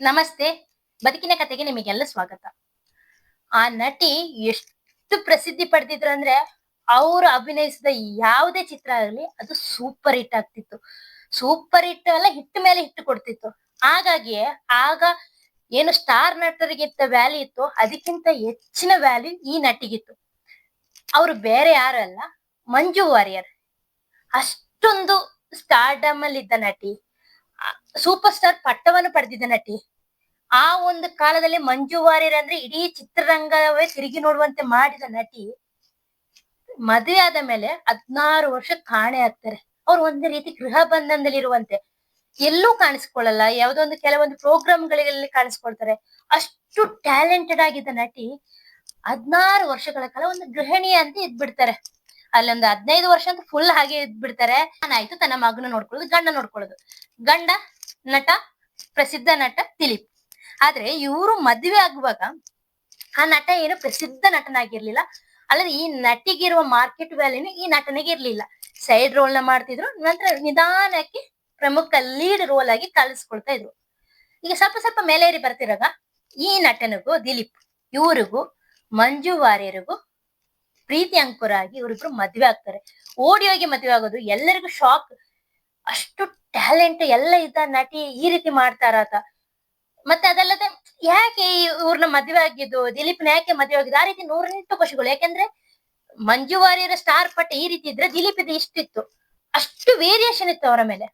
ನಮಸ್ತೆ. ಬದುಕಿನ ಕತೆಗೆ ನಿಮಗೆಲ್ಲ ಸ್ವಾಗತ. ಆ ನಟಿ ಎಷ್ಟು ಪ್ರಸಿದ್ಧಿ ಪಡೆದಿದ್ರು ಅಂದ್ರೆ ಅವರು ಅಭಿನಯಿಸಿದ ಯಾವುದೇ ಚಿತ್ರ ಆಗಲಿ ಅದು ಸೂಪರ್ ಹಿಟ್ ಆಗ್ತಿತ್ತು. ಸೂಪರ್ ಹಿಟ್ ಎಲ್ಲ ಹಿಟ್ ಮೇಲೆ ಹಿಟ್ ಕೊಡ್ತಿತ್ತು. ಹಾಗಾಗಿ ಆಗ ಏನು ಸ್ಟಾರ್ ನಟರಿಗಿಂತ ವ್ಯಾಲ್ಯೂ ಇತ್ತು, ಅದಕ್ಕಿಂತ ಹೆಚ್ಚಿನ ವ್ಯಾಲ್ಯೂ ಈ ನಟಿಗಿತ್ತು. ಅವರು ಬೇರೆ ಯಾರು ಅಲ್ಲ, ಮಂಜು ವಾರಿಯರ್. ಅಷ್ಟೊಂದು ಸ್ಟಾರ್ಡಮ್ ಅಲ್ಲಿ ಇದ್ದ ನಟಿ. ಸೂಪರ್ ಸ್ಟಾರ್ ಪಟ್ಟವನ್ನು ಪಡೆದಿದ್ದ ನಟಿ. ಆ ಒಂದು ಕಾಲದಲ್ಲಿ ಮಂಜು ವಾರಿಯರ್ ಅಂದ್ರೆ ಇಡೀ ಚಿತ್ರರಂಗವೇ ತಿರುಗಿ ನೋಡುವಂತೆ ಮಾಡಿದ ನಟಿ. ಮದುವೆ ಆದ ಮೇಲೆ ಹದ್ನಾರು ವರ್ಷ ಕಾಣೆ ಆಗ್ತಾರೆ. ಅವ್ರು ಒಂದು ರೀತಿ ಗೃಹ ಬಂಧನದಲ್ಲಿ ಇರುವಂತೆ ಎಲ್ಲೂ ಕಾಣಿಸ್ಕೊಳ್ಳಲ್ಲ, ಯಾವುದೋ ಒಂದು ಕೆಲವೊಂದು ಪ್ರೋಗ್ರಾಮ್ಗಳಲ್ಲಿ ಕಾಣಿಸ್ಕೊಳ್ತಾರೆ. ಅಷ್ಟು ಟ್ಯಾಲೆಂಟೆಡ್ ಆಗಿದ್ದ ನಟಿ ಹದ್ನಾರು ವರ್ಷಗಳ ಕಾಲ ಒಂದು ಗೃಹಿಣಿ ಅಂತ ಇದ್ಬಿಡ್ತಾರೆ. ಅಲ್ಲೊಂದು ಹದಿನೈದು ವರ್ಷ ಅಂತ ಫುಲ್ ಹಾಗೆ ಇದ್ಬಿಡ್ತಾರೆ. ಆಯ್ತು ತನ್ನ ಮಗನ ನೋಡ್ಕೊಳ್ಳೋದು, ಗಂಡ ನೋಡ್ಕೊಳ್ಳೋದು. ಗಂಡ ನಟ, ಪ್ರಸಿದ್ಧ ನಟ ದಿಲೀಪ್. ಆದ್ರೆ ಇವರು ಮದ್ವೆ ಆಗುವಾಗ ಆ ನಟ ಏನು ಪ್ರಸಿದ್ಧ ನಟನಾಗಿರ್ಲಿಲ್ಲ. ಅಲ್ಲದೆ ಈ ನಟಿಗಿರುವ ಮಾರ್ಕೆಟ್ ವ್ಯಾಲ್ಯೂನು ಈ ನಟನಿಗೆ ಇರ್ಲಿಲ್ಲ. ಸೈಡ್ ರೋಲ್ನ ಮಾಡ್ತಿದ್ರು, ನಂತರ ನಿಧಾನಕ್ಕೆ ಪ್ರಮುಖ ಲೀಡ್ ರೋಲ್ ಆಗಿ ಕಳಿಸ್ಕೊಳ್ತಾ ಇದ್ರು. ಈಗ ಸ್ವಲ್ಪ ಸ್ವಲ್ಪ ಮೇಲೇರಿ ಬರ್ತಿರಾಗ ಈ ನಟನಿಗೂ ದಿಲೀಪ್, ಇವರಿಗೂ ಮಂಜು ವಾರ್ಯರಿಗೂ ಪ್ರೀತಿ ಅಂಕುರ ಆಗಿ ಇವರಿಬ್ರು ಮದ್ವೆ ಆಗ್ತಾರೆ. ಓಡಿ ಹೋಗಿ ಮದ್ವೆ ಆಗೋದು, ಎಲ್ಲರಿಗೂ ಶಾಕ್ ಅಷ್ಟು ಟ್ಯಾಲೆಂಟ್ ಎಲ್ಲ ಇದ್ದ ನಟಿ ಈ ರೀತಿ ಮಾಡ್ತಾರಾತ. ಮತ್ತೆ ಅದಲ್ಲದೆ ಯಾಕೆ ಇವ್ರನ್ನ ಮದ್ವೆ ಆಗಿದ್ದು, ದಿಲೀಪ್ನ ಯಾಕೆ ಮದ್ವೆ ಆಗಿದ್ದು? ಆ ರೀತಿ ನೂರೆಂಟು ಖುಷಿಗಳು ಯಾಕೆಂದ್ರೆ ಮಂಜು ವಾರ್ಯರ ಸ್ಟಾರ್ ಪಟ್ಟ ಈ ರೀತಿ ಇದ್ರೆ ದಿಲೀಪ್ ಇದು ಇಷ್ಟಿತ್ತು. ಅಷ್ಟು ವೇರಿಯೇಷನ್ ಇತ್ತು ಅವರ ಮೇಲೆ.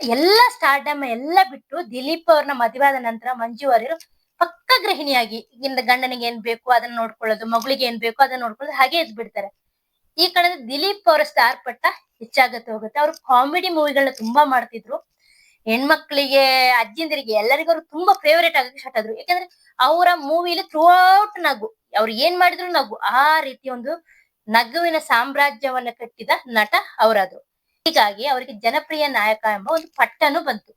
ಎಲ್ಲ ಸ್ಟಾರ್ಡಮ್ ಎಲ್ಲ ಬಿಟ್ಟು ದಿಲೀಪ್ ಅವ್ರನ್ನ ಮದುವೆ ಆದ ನಂತರ ಮಂಜು ವಾರ್ಯರು ಪಕ್ಕ ಗೃಹಿಣಿಯಾಗಿ ಇಂದ ಗಂಡನಿಗೆ ಏನ್ ಬೇಕು ಅದನ್ನ ನೋಡ್ಕೊಳ್ಳೋದು, ಮಗಳಿಗೆ ಏನ್ ಬೇಕು ಅದನ್ನ ನೋಡ್ಕೊಳ್ಳೋದು ಹಾಗೆ ಇದ್ ಬಿಡ್ತಾರೆ ಈ ಕಡೆ ದಿಲೀಪ್ ಅವರ ಸ್ಟಾರ್ ಪಟ್ಟ ಹೆಚ್ಚಾಗತ್ತೆ ಹೋಗುತ್ತೆ. ಅವ್ರು ಕಾಮಿಡಿ ಮೂವಿಗಳನ್ನ ತುಂಬಾ ಮಾಡ್ತಿದ್ರು. ಹೆಣ್ಮಕ್ಳಿಗೆ, ಅಜ್ಜಿಂದರಿಗೆ, ಎಲ್ಲರಿಗೂ ಅವ್ರು ತುಂಬಾ ಫೇವರೇಟ್ ಆಗಕ್ಕೆ ಸ್ಟಾರ್ಟ್ ಆದ್ರು. ಯಾಕಂದ್ರೆ ಅವರ ಮೂವಿಲಿ ಥ್ರೂ ಔಟ್ ನಗು, ಅವ್ರು ಏನ್ ಮಾಡಿದ್ರು ನಗು, ಆ ರೀತಿ ಒಂದು ನಗುವಿನ ಸಾಮ್ರಾಜ್ಯವನ್ನ ಕಟ್ಟಿದ ನಟ ಅವರದು. ಹೀಗಾಗಿ ಅವರಿಗೆ ಜನಪ್ರಿಯ ನಾಯಕ ಎಂಬ ಒಂದು ಪಟ್ಟನು ಬಂತು.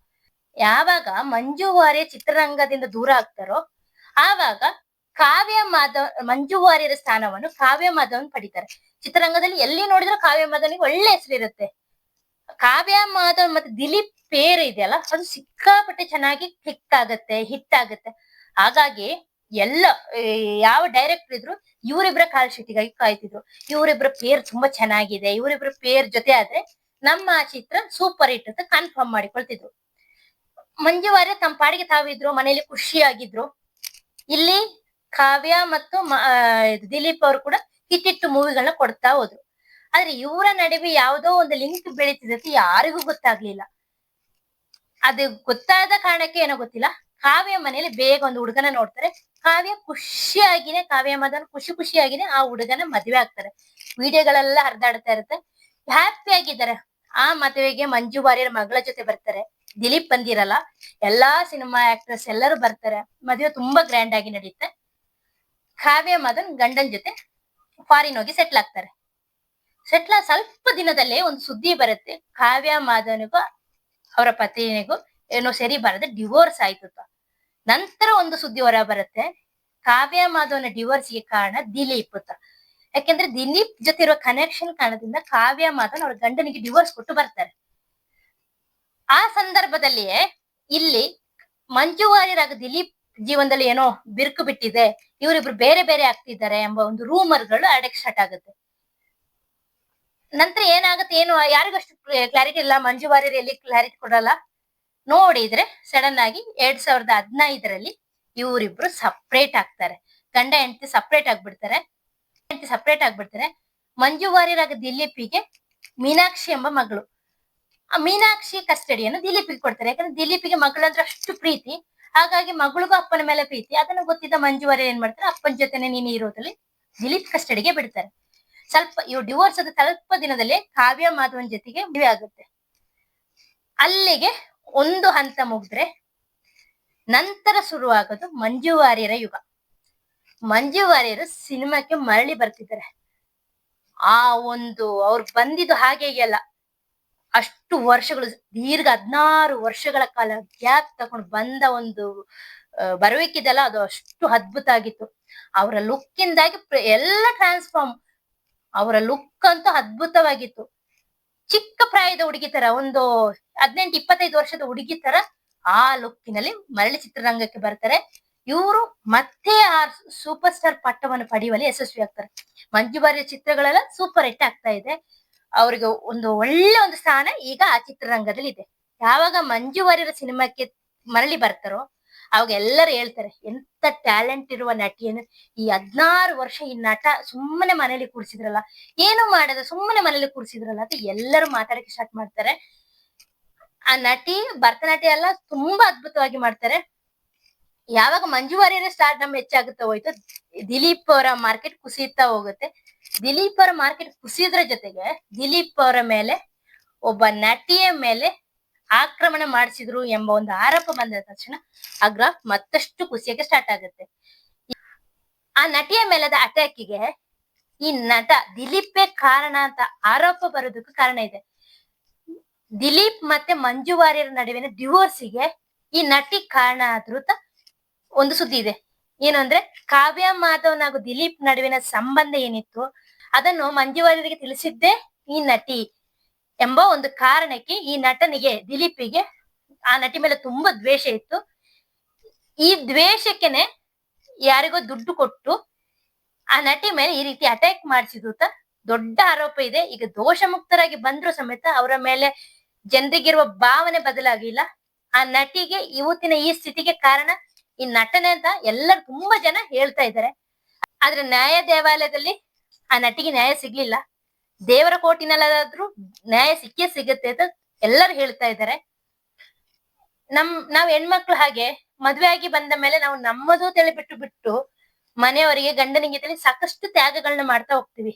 ಯಾವಾಗ ಮಂಜು ವಾರ್ಯ ಚಿತ್ರರಂಗದಿಂದ ದೂರ ಆಗ್ತಾರೋ ಆವಾಗ ಕಾವ್ಯ ಮಾಧವ್ ಮಂಜು ವಾರ್ಯರ ಸ್ಥಾನವನ್ನು ಕಾವ್ಯ ಮಾಧವನ್ ಪಡಿತಾರೆ. ಚಿತ್ರರಂಗದಲ್ಲಿ ಎಲ್ಲಿ ನೋಡಿದ್ರು ಕಾವ್ಯ ಮಾಧವನಿಗೆ ಒಳ್ಳೆ ಹೆಸರಿರುತ್ತೆ. ಕಾವ್ಯ ಮಾಧವ್ ಮತ್ತೆ ದಿಲೀಪ್ ಪೇರ್ ಇದೆಯಲ್ಲ ಅದು ಸಿಕ್ಕಾಪಟ್ಟೆ ಚೆನ್ನಾಗಿ ಕ್ಲಿಕ್ ಆಗತ್ತೆ, ಹಿಟ್ ಆಗತ್ತೆ. ಹಾಗಾಗಿ ಎಲ್ಲ ಯಾವ ಡೈರೆಕ್ಟರ್ ಇದ್ರು ಇವರಿಬ್ರ ಕಾಲ್ ಶೀಟಿಗಾಗಿ ಕಾಯ್ತಿದ್ರು. ಇವರಿಬ್ರ ಪೇರ್ ತುಂಬಾ ಚೆನ್ನಾಗಿದೆ, ಇವರಿಬ್ರ ಪೇರ್ ಜೊತೆ ಆದ್ರೆ ನಮ್ಮ ಚಿತ್ರ ಸೂಪರ್ ಹಿಟ್ ಅಂತ ಕನ್ಫರ್ಮ್ ಮಾಡಿಕೊಳ್ತಿದ್ರು. ಮಂಜು ವಾರ್ಯ ತಮ್ಮ ಪಾಡಿಗೆ ತಾವಿದ್ರು, ಮನೆಯಲ್ಲಿ ಖುಷಿಯಾಗಿದ್ರು. ಇಲ್ಲಿ ಕಾವ್ಯ ಮತ್ತು ದಿಲೀಪ್ ಅವರು ಕೂಡ ಹಿಟ್ಟಿಟ್ಟು ಮೂವಿಗಳನ್ನ ಕೊಡ್ತಾ ಹೋದ್ರು. ಆದ್ರೆ ಇವರ ನಡುವೆ ಯಾವುದೋ ಒಂದು ಲಿಂಕ್ ಬೆಳೀತಿದ್ದಕ್ಕೆ ಯಾರಿಗೂ ಗೊತ್ತಾಗ್ಲಿಲ್ಲ. ಅದು ಗೊತ್ತಾದ ಕಾರಣಕ್ಕೆ ಏನೋ ಗೊತ್ತಿಲ್ಲ. ಕಾವ್ಯ ಮನೆಯಲ್ಲಿ ಬೇಗ ಒಂದು ಹುಡುಗನ ನೋಡ್ತಾರೆ. ಕಾವ್ಯ ಖುಷಿಯಾಗಿನೇ, ಕಾವ್ಯ ಮದನ್ ಖುಷಿ ಖುಷಿಯಾಗಿನೇ ಆ ಹುಡುಗನ ಮದ್ವೆ ಆಗ್ತಾರೆ. ವಿಡಿಯೋಗಳೆಲ್ಲ ಹರಿದಾಡ್ತಾ ಇರುತ್ತೆ. ಹ್ಯಾಪಿ ಆಗಿದ್ದಾರೆ. ಆ ಮದುವೆಗೆ ಮಂಜು ವಾರ್ಯರ್ ಮಗಳ ಜೊತೆ ಬರ್ತಾರೆ. ದಿಲೀಪ್ ಬಂದಿರಲ್ಲ, ಎಲ್ಲಾ ಸಿನಿಮಾ ಆಕ್ಟ್ರೆಸ್ ಎಲ್ಲರೂ ಬರ್ತಾರೆ. ಮದುವೆ ತುಂಬಾ ಗ್ರ್ಯಾಂಡ್ ಆಗಿ ನಡೆಯುತ್ತೆ ಕಾವ್ಯ, ಮದನ್, ಗಂಡನ್ ಜೊತೆ ಫಾರಿನ್ ಹೋಗಿ ಸೆಟ್ಲ್ ಆಗ್ತಾರೆ. ಸೆಟ್ಲ್ ಸ್ವಲ್ಪ ದಿನದಲ್ಲೇ ಒಂದು ಸುದ್ದಿ ಬರುತ್ತೆ. ಕಾವ್ಯ ಮಾಧವನಿಗೂ ಅವರ ಪತ್ನಿಗೂ ಏನೋ ಸರಿ ಬಾರದೆ ಡಿವೋರ್ಸ್ ಆಯ್ತು. ನಂತರ ಒಂದು ಸುದ್ದಿ ಹೊರ ಬರುತ್ತೆ. ಕಾವ್ಯ ಮಾಧವನ ಡಿವೋರ್ಸ್ಗೆ ಕಾರಣ ದಿಲೀಪ್ ಯಾಕೆಂದ್ರೆ ದಿಲೀಪ್ ಜೊತೆ ಇರುವ ಕನೆಕ್ಷನ್ ಕಾರಣದಿಂದ ಕಾವ್ಯ ಮಾಧವನ್ ಅವ್ರ ಗಂಡನಿಗೆ ಡಿವೋರ್ಸ್ ಕೊಟ್ಟು ಬರ್ತಾರೆ. ಆ ಸಂದರ್ಭದಲ್ಲಿಯೇ ಇಲ್ಲಿ ಮಂಜು ವಾರ್ಯರ್ ಹಾಗೂ ದಿಲೀಪ್ ಜೀವನದಲ್ಲಿ ಏನೋ ಬಿರುಕು ಬಿಟ್ಟಿದೆ, ಇವರಿಬ್ರು ಬೇರೆ ಬೇರೆ ಆಗ್ತಿದ್ದಾರೆ ಎಂಬ ಒಂದು ರೂಮರ್ಗಳು ಅಡಕ್ ಸ್ಟಾರ್ಟ್ ಆಗುತ್ತೆ. ನಂತರ ಏನಾಗುತ್ತೆ, ಏನು ಯಾರಿಗಷ್ಟು ಕ್ಲಾರಿಟಿ ಇಲ್ಲ ಮಂಜು ವಾರ್ಯರ್ ಎಲ್ಲಿ ಕ್ಲಾರಿಟಿ ಕೊಡಲ್ಲ. ನೋಡಿದ್ರೆ ಸಡನ್ ಆಗಿ ಎರಡ್ ಸಾವಿರದ ಹದಿನೈದರಲ್ಲಿ ಇವರಿಬ್ರು ಸಪ್ರೇಟ್ ಆಗ್ತಾರೆ. ಗಂಡ ಹೆಂಡತಿ ಸಪ್ರೇಟ್ ಆಗ್ಬಿಡ್ತಾರೆ. ಹೆಂಡತಿ ಸಪ್ರೇಟ್ ಆಗ್ಬಿಡ್ತಾರೆ. ಮಂಜು ಆಗ ದಿಲೀಪಿಗೆ ಮೀನಾಕ್ಷಿ ಎಂಬ ಮಗಳು. ಆ ಮೀನಾಕ್ಷಿ ಕಸ್ಟಡಿಯನ್ನು ದಿಲೀಪಿಗೆ ಕೊಡ್ತಾರೆ. ಯಾಕಂದ್ರೆ ದಿಲೀಪಿಗೆ ಮಗಳಂದ್ರೆ ಅಷ್ಟು ಪ್ರೀತಿ. ಹಾಗಾಗಿ ಮಗಳಿಗೂ ಅಪ್ಪನ ಮೇಲೆ ಪ್ರೀತಿ. ಅದನ್ನ ಗೊತ್ತಿದ್ದ ಮಂಜುವರೆ ಏನ್ ಮಾಡ್ತಾರೆ? ಅಪ್ಪನ ಜೊತೆನೆ ನೀನು ಇರೋದ್ರಲ್ಲಿ ದಿಲೀಪ್ ಕಸ್ಟಡಿಗೆ ಬಿಡ್ತಾರೆ. ಸ್ವಲ್ಪ ಇವ್ ಡಿವೋರ್ಸ್ ಅದ ಸ್ವಲ್ಪ ದಿನದಲ್ಲಿ ಕಾವ್ಯ ಮಾಧವನ್ ಜೊತೆಗೆ ಮದುವೆ ಆಗುತ್ತೆ. ಅಲ್ಲಿಗೆ ಒಂದು ಹಂತ ಮುಗಿದ್ರೆ ನಂತರ ಶುರುವಾಗೋದು ಮಂಜು ವಾರ್ಯರ ಯುಗ. ಮಂಜು ವಾರ್ಯರು ಸಿನಿಮಾಕ್ಕೆ ಮರಳಿ ಬರ್ತಿದ್ದಾರೆ. ಆ ಒಂದು ಅವ್ರು ಬಂದಿದ್ದು ಹಾಗೆ ಅಲ್ಲ ಅಷ್ಟು ವರ್ಷಗಳು, ದೀರ್ಘ ಹದಿನಾರು ವರ್ಷಗಳ ಕಾಲ ಗ್ಯಾಪ್ ತಗೊಂಡು ಬಂದ ಒಂದು ಬರಬೇಕಿದೆಲ್ಲ ಅದು ಅಷ್ಟು ಅದ್ಭುತ ಆಗಿತ್ತು. ಅವರ ಲುಕ್ ಇಂದಾಗಿ ಎಲ್ಲ ಟ್ರಾನ್ಸ್ಫಾರ್ಮ್ ಅವರ ಲುಕ್ ಅಂತೂ ಅದ್ಭುತವಾಗಿತ್ತು. ಚಿಕ್ಕ ಪ್ರಾಯದ ಹುಡುಗಿ ತರ, ಒಂದು ಹದಿನೆಂಟು, ಇಪ್ಪತ್ತೈದು ವರ್ಷದ ಹುಡುಗಿ ತರ ಆ ಲುಕ್ಕಿನಲ್ಲಿ ಮರಳಿ ಚಿತ್ರರಂಗಕ್ಕೆ ಬರ್ತಾರೆ. ಇವರು ಮತ್ತೆ ಆ ಸೂಪರ್ ಸ್ಟಾರ್ ಪಟ್ಟವನ್ನು ಪಡೆಯುವಲ್ಲಿ ಯಶಸ್ವಿ ಆಗ್ತಾರೆ. ಮಂಜು ಬಾರಿಯ ಚಿತ್ರಗಳೆಲ್ಲ ಸೂಪರ್ ಹಿಟ್ ಆಗ್ತಾ ಇದೆ. ಅವ್ರಿಗೆ ಒಂದು ಒಳ್ಳೆ ಒಂದು ಸ್ಥಾನ ಈಗ ಆ ಚಿತ್ರರಂಗದಲ್ಲಿ ಇದೆ ಯಾವಾಗ ಮಂಜು ವಾರಿಯರ್ ಸಿನಿಮಾಕ್ಕೆ ಮರಳಿ ಬರ್ತಾರೋ, ಅವಾಗ ಎಲ್ಲರೂ ಹೇಳ್ತಾರೆ, ಎಂತ ಟ್ಯಾಲೆಂಟ್ ಇರುವ ನಟಿಯನ್ನು ಈ ಹದ್ನಾರು ವರ್ಷ ಈ ನಟ ಸುಮ್ಮನೆ ಮನೇಲಿ ಕೂರಿಸಿದ್ರಲ್ಲ, ಏನು ಮಾಡದ ಸುಮ್ಮನೆ ಮನೇಲಿ ಕೂರಿಸಿದ್ರಲ್ಲ ಅಂತ ಎಲ್ಲರೂ ಮಾತಾಡಕ್ಕೆ ಸ್ಟಾರ್ಟ್ ಮಾಡ್ತಾರೆ. ಆ ನಟಿ, ಭರತನಾಟ್ಯ ಎಲ್ಲ ತುಂಬಾ ಅದ್ಭುತವಾಗಿ ಮಾಡ್ತಾರೆ. ಯಾವಾಗ ಮಂಜು ವಾರಿಯರ್ ಸ್ಟಾರ್ಟ್ ನಮ್ಮ ಹೆಚ್ಚಾಗುತ್ತಾ ಹೋಯ್ತು, ದಿಲೀಪ್ ಅವರ ಮಾರ್ಕೆಟ್ ಕುಸಿಯುತ್ತಾ ಹೋಗುತ್ತೆ. ದಿಲೀಪ್ ಅವರ ಮಾರ್ಕೆಟ್ ಕುಸಿಯೋದ್ರ ಜೊತೆಗೆ ದಿಲೀಪ್ ಅವರ ಮೇಲೆ ಒಬ್ಬ ನಟಿಯ ಮೇಲೆ ಆಕ್ರಮಣ ಮಾಡಿಸಿದ್ರು ಎಂಬ ಒಂದು ಆರೋಪ ಬಂದ ತಕ್ಷಣ ಆ ಗ್ರಾಫ್ ಮತ್ತಷ್ಟು ಕುಸಿಯಕ್ಕೆ ಸ್ಟಾರ್ಟ್ ಆಗುತ್ತೆ. ಆ ನಟಿಯ ಮೇಲದ ಅಟ್ಯಾಕಿಗೆ ಈ ನಟ ದಿಲೀಪೇ ಕಾರಣ ಅಂತ ಆರೋಪ ಬರೋದಕ್ಕೂ ಕಾರಣ ಇದೆ. ದಿಲೀಪ್ ಮತ್ತೆ ಮಂಜು ವಾರಿಯರ್ ನಡುವಿನ ಡಿವೋರ್ಸಿಗೆ ಈ ನಟಿ ಕಾರಣ ಆದ್ರೂ ಒಂದು ಸುದ್ದಿ ಇದೆ. ಏನು ಅಂದ್ರೆ ಕಾವ್ಯ ಮಾಧವನ್ ಹಾಗೂ ದಿಲೀಪ್ ನಡುವಿನ ಸಂಬಂಧ ಏನಿತ್ತು? ಅದನ್ನು ಮಂಜುವಾರ್ಯರಿಗೆ ತಿಳಿಸಿದ್ದೇ ಈ ನಟಿ ಎಂಬ ಒಂದು ಕಾರಣಕ್ಕೆ ಈ ನಟನಿಗೆ ದಿಲೀಪಿಗೆ ಆ ನಟಿ ಮೇಲೆ ತುಂಬಾ ದ್ವೇಷ ಇತ್ತು. ಈ ದ್ವೇಷಕ್ಕೆನೆ ಯಾರಿಗೋ ದುಡ್ಡು ಕೊಟ್ಟು ಆ ನಟಿ ಮೇಲೆ ಈ ರೀತಿ ಅಟ್ಯಾಕ್ ಮಾಡಿಸಿದ್ರು ದೊಡ್ಡ ಆರೋಪ ಇದೆ. ಈಗ ದೋಷ ಮುಕ್ತರಾಗಿ ಬಂದ್ರು ಸಮೇತ ಅವರ ಮೇಲೆ ಜನರಿಗಿರುವ ಭಾವನೆ ಬದಲಾಗಿಲ್ಲ. ಆ ನಟಿಗೆ ಇವತ್ತಿನ ಈ ಸ್ಥಿತಿಗೆ ಕಾರಣ ಈ ನಟನೆ ಅಂತ ಎಲ್ಲರು ತುಂಬಾ ಜನ ಹೇಳ್ತಾ ಇದ್ದಾರೆ. ಆದ್ರೆ ನ್ಯಾಯ ದೇವಾಲಯದಲ್ಲಿ ಆ ನಟಿಗೆ ನ್ಯಾಯ ಸಿಗ್ಲಿಲ್ಲ. ದೇವರ ಕೋಟಿನಲ್ಲಾದ್ರೂ ನ್ಯಾಯ ಸಿಕ್ಕೇ ಸಿಗುತ್ತೆ ಅಂತ ಎಲ್ಲರೂ ಹೇಳ್ತಾ ಇದ್ದಾರೆ. ನಮ್, ನಾವ್ ಹೆಣ್ಮಕ್ಳು ಹಾಗೆ ಮದ್ವೆ ಆಗಿ ಬಂದ ಮೇಲೆ ನಾವು ನಮ್ಮದು ತಲೆ ಬಿಟ್ಟು ಬಿಟ್ಟು ಮನೆಯವರಿಗೆ ಗಂಡನಿಗೆ ತಲೆ ಸಾಕಷ್ಟು ತ್ಯಾಗಗಳನ್ನ ಮಾಡ್ತಾ ಹೋಗ್ತೀವಿ.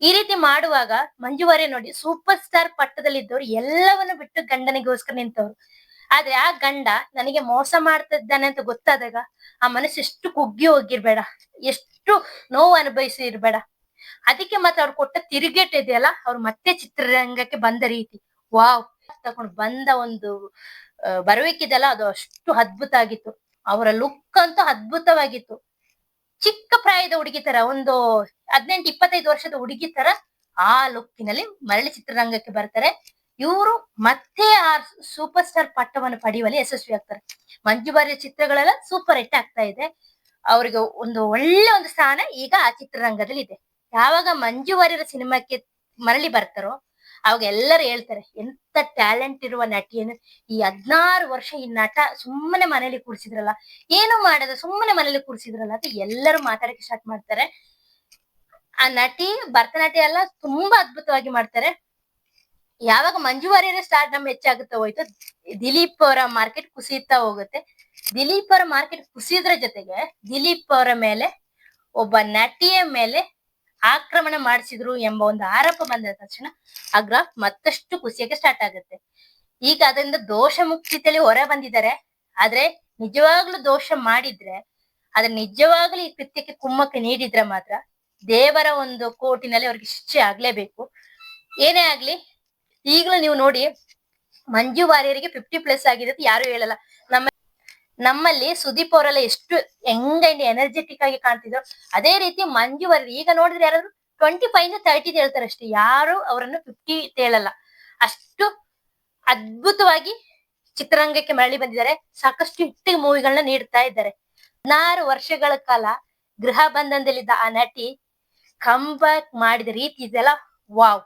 ಈ ರೀತಿ ಮಾಡುವಾಗ ಮಂಜುವಾರಿ ನೋಡಿ ಸೂಪರ್ ಸ್ಟಾರ್ ಪಟ್ಟದಲ್ಲಿದ್ದವ್ರು ಎಲ್ಲವನ್ನು ಬಿಟ್ಟು ಗಂಡನಿಗೋಸ್ಕರ ನಿಂತವ್ರು. ಆದ್ರೆ ಆ ಗಂಡ ನನಗೆ ಮೋಸ ಮಾಡ್ತಾ ಇದ್ದಾನೆ ಅಂತ ಗೊತ್ತಾದಾಗ ಆ ಮನಸ್ಸು ಎಷ್ಟು ಕುಗ್ಗಿ ಹೋಗಿರ್ಬೇಡ. ಎಷ್ಟು ನೋವು ಅನುಭವಿಸಿ ಇರ್ಬೇಡ ಅದಕ್ಕೆ ಮತ್ತೆ ಅವ್ರು ಕೊಟ್ಟ ತಿರುಗೇಟ್ ಇದೆಯಲ್ಲ ಅವ್ರು ಮತ್ತೆ ಚಿತ್ರರಂಗಕ್ಕೆ ಬಂದ ರೀತಿ. ವಾವ್. ತಗೊಂಡು ಬಂದ ಒಂದು ಆ, ಬರುವಿಕಿದೆಯಲ್ಲ ಅದು ಅಷ್ಟು ಅದ್ಭುತ ಆಗಿತ್ತು. ಅವರ ಲುಕ್ ಅಂತೂ ಅದ್ಭುತವಾಗಿತ್ತು. ಚಿಕ್ಕ ಪ್ರಾಯದ ಹುಡುಗಿ ತರ ಒಂದು ಹದಿನೆಂಟು ಇಪ್ಪತ್ತೈದು ವರ್ಷದ ಹುಡುಗಿ ತರ ಆ ಲುಕ್ಕಿನಲ್ಲಿ ಮರಳಿ ಚಿತ್ರರಂಗಕ್ಕೆ ಬರ್ತಾರೆ. ಇವರು ಮತ್ತೆ ಆ ಸೂಪರ್ ಸ್ಟಾರ್ ಪಟ್ಟವನ್ನು ಪಡೆಯುವಲ್ಲಿ ಯಶಸ್ವಿ ಆಗ್ತಾರೆ. ಮಂಜು ಬಾರಿಯ ಚಿತ್ರಗಳೆಲ್ಲ ಸೂಪರ್ ಹಿಟ್ ಆಗ್ತಾ ಇದೆ. ಅವ್ರಿಗೆ ಒಂದು ಒಳ್ಳೆ ಒಂದು ಸ್ಥಾನ ಈಗ ಆ ಚಿತ್ರರಂಗದಲ್ಲಿ ಇದೆ ಯಾವಾಗ ಮಂಜು ವಾರಿಯರ್ ಸಿನಿಮಾಕ್ಕೆ ಮರಳಿ ಬರ್ತಾರೋ, ಅವಾಗ ಎಲ್ಲರೂ ಹೇಳ್ತಾರೆ, ಎಂತ ಟ್ಯಾಲೆಂಟ್ ಇರುವ ನಟಿಯನ್ನು ಈ ಹದ್ನಾರು ವರ್ಷ ಈ ನಟ ಸುಮ್ಮನೆ ಮನೇಲಿ ಕೂರಿಸಿದ್ರಲ್ಲ, ಏನು ಮಾಡದ ಸುಮ್ಮನೆ ಮನೇಲಿ ಕೂರಿಸಿದ್ರಲ್ಲ ಅಂತ ಎಲ್ಲರೂ ಮಾತಾಡಕ್ಕೆ ಸ್ಟಾರ್ಟ್ ಮಾಡ್ತಾರೆ. ಆ ನಟಿ, ಭರತನಾಟ್ಯ ಎಲ್ಲ ತುಂಬಾ ಅದ್ಭುತವಾಗಿ ಮಾಡ್ತಾರೆ. ಯಾವಾಗ ಮಂಜು ಸ್ಟಾರ್ಟ್ ನಮ್ ಹೆಚ್ಚಾಗುತ್ತಾ ಹೋಯ್ತು, ದಿಲೀಪ್ ಅವರ ಮಾರ್ಕೆಟ್ ಕುಸಿಯುತ್ತಾ ಹೋಗುತ್ತೆ. ದಿಲೀಪ್ ಅವರ ಮಾರ್ಕೆಟ್ ಕುಸಿಯೋದ್ರ ಜೊತೆಗೆ ದಿಲೀಪ್ ಅವರ ಮೇಲೆ, ಒಬ್ಬ ನಟಿಯ ಮೇಲೆ ಆಕ್ರಮಣ ಮಾಡಿಸಿದ್ರು ಎಂಬ ಒಂದು ಆರೋಪ ಬಂದ ತಕ್ಷಣ ಆ ಗ್ರಾಫ್ ಮತ್ತಷ್ಟು ಕುಸಿಯಕ್ಕೆ ಸ್ಟಾರ್ಟ್ ಆಗುತ್ತೆ. ಈಗ ಅದರಿಂದ ದೋಷ ಮುಕ್ತಿತಲ್ಲಿ ಹೊರ ಬಂದಿದ್ದಾರೆ. ಆದ್ರೆ ನಿಜವಾಗ್ಲೂ ದೋಷ ಮಾಡಿದ್ರೆ ಅದ್ರ ನಿಜವಾಗ್ಲೂ ಈ ಕೃತ್ಯಕ್ಕೆ ಕುಮ್ಮಕ್ಕೆ ನೀಡಿದ್ರೆ ಮಾತ್ರ ದೇವರ ಒಂದು ಕೋಟಿನಲ್ಲಿ ಅವ್ರಿಗೆ ಶಿಕ್ಷೆ ಆಗ್ಲೇಬೇಕು. ಏನೇ ಆಗ್ಲಿ, ಈಗಲೂ ನೀವು ನೋಡಿ ಮಂಜು ವಾರಿಯರಿಗೆ ಫಿಫ್ಟಿ ಪ್ಲಸ್ ಆಗಿದೆ ಯಾರು ಹೇಳಲ್ಲ. ನಮ್ಮ ನಮ್ಮಲ್ಲಿ ಸುದೀಪ್ ಅವರೆಲ್ಲ ಎಷ್ಟು ಹೆಂಗ ಎನರ್ಜೆಟಿಕ್ ಆಗಿ ಕಾಣ್ತಿದ್ರು. ಅದೇ ರೀತಿ ಮಂಜು ವಾರಿಯರ್ ಈಗ ನೋಡಿದ್ರೆ ಯಾರಾದ್ರು ಟ್ವೆಂಟಿ ಫೈವ್ ಇಂದ ತರ್ಟಿ ಹೇಳ್ತಾರೆ ಅಷ್ಟೇ. ಯಾರು ಅವರನ್ನು ಫಿಫ್ಟಿ ಹೇಳಲ್ಲ. ಅಷ್ಟು ಅದ್ಭುತವಾಗಿ ಚಿತ್ರರಂಗಕ್ಕೆ ಮರಳಿ ಬಂದಿದ್ದಾರೆ. ಸಾಕಷ್ಟು ಹಿಟ್ ಮೂವಿಗಳನ್ನ ನೀಡ್ತಾ ಇದ್ದಾರೆ. ಹದಿನಾರು ವರ್ಷಗಳ ಕಾಲ ಗೃಹ ಬಂಧನದಲ್ಲಿದ್ದ ಆ ನಟಿ ಕಂಬ್ಯಾಕ್ ಮಾಡಿದ ರೀತಿ ಇದೆಲ್ಲ. ವಾವ್.